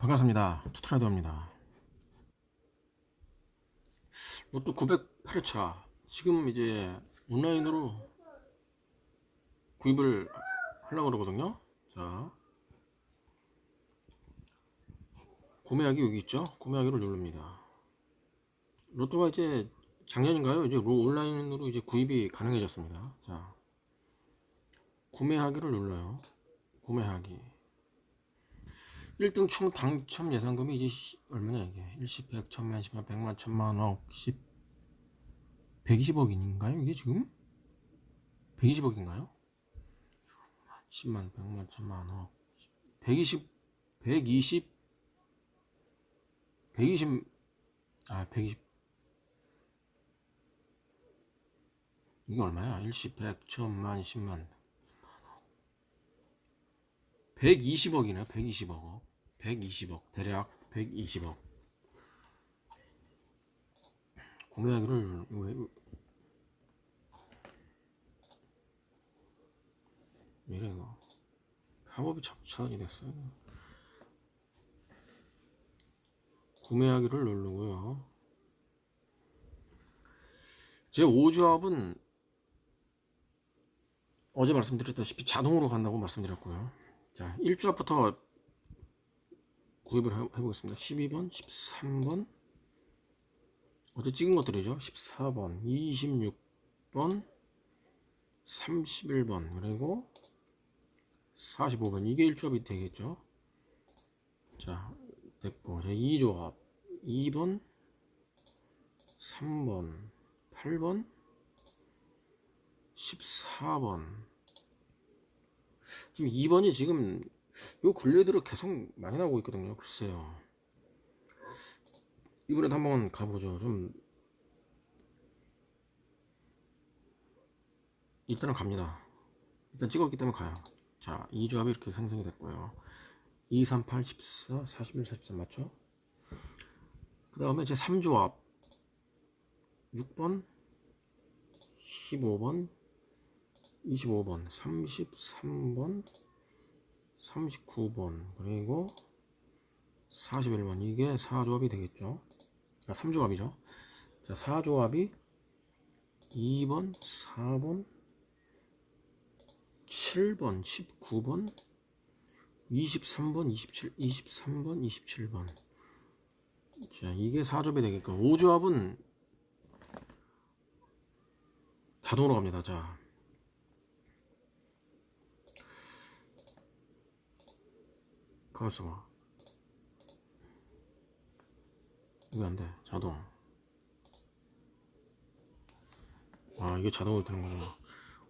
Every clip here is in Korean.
반갑습니다. 투트라이더입니다. 로또 908회차 지금 이제 온라인으로 구입을 하려고 그러거든요. 자 구매하기 여기 있죠. 구매하기를 누릅니다. 로또가 이제 작년인가요? 이제 로- 온라인으로 이제 구입이 가능해졌습니다. 자 구매하기를 눌러요. 구매하기. 1등 총 당첨 예상금이 이제 시- 얼마냐 이게 10, 100, 1000만, 10만, 100만, 1000만, 억, 10 120억인가요 이게 지금? 120억인가요? 10만, 100만, 1000만, 억 120 120 120 아, 120 이게 얼마야? 10, 100, 1000만, 10만 120억이네요. 120억. 120억. 대략 120억. 구매하기를 왜왜 이래 이거 자꾸 차단이 됐어요. 구매하기를 누르고요. 제 5조합은 어제 말씀드렸다시피 자동으로 간다고 말씀드렸고요. 자, 1조합부터 구입을 해- 해보겠습니다. 12번, 13번, 어제 찍은 것들이죠. 14번, 26번, 31번, 그리고 45번. 이게 1조합이 되겠죠. 자, 됐고, 자, 2조합. 2번, 3번, 8번, 14번. 지금 2번이 지금 요 근래 들어 계속 많이 나오고 있거든요. 글쎄요. 이번에도 한번 가보죠. 좀 일단은 갑니다. 일단 찍었기 때문에 가요. 자, 이 조합이 이렇게 생성이 됐고요. 2, 3, 8, 14, 41, 43 맞죠? 그 다음에 제 3조합 6번, 15번, 25번, 33번, 39번, 그리고 41번. 이게 4조합이 되겠죠. 아, 3조합이죠. 자, 4조합이 2번, 4번, 7번, 19번, 23번, 27, 23번, 27번. 자, 이게 4조합이 되겠고, 5조합은 자동으로 갑니다. 자. 가만있어 봐. 이거 안 돼. 자동. 아, 이게 자동으로 되는 거구나.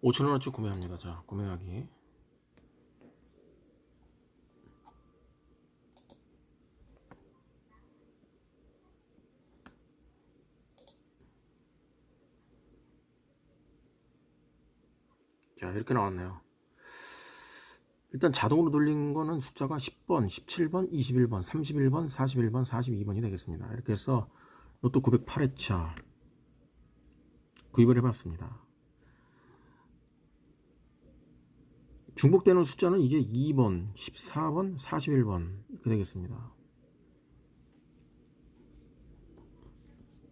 5천원어치 구매합니다. 자, 구매하기. 자, 이렇게 나왔네요. 일단 자동으로 돌린 거는 숫자가 10번, 17번, 21번, 31번, 41번, 42번이 되겠습니다. 이렇게 해서 로또 908회차 구입을 해봤습니다. 중복되는 숫자는 이제 2번, 14번, 41번 이렇게 되겠습니다.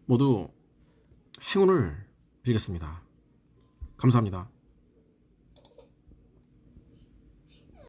모두 행운을 빌겠습니다. 감사합니다.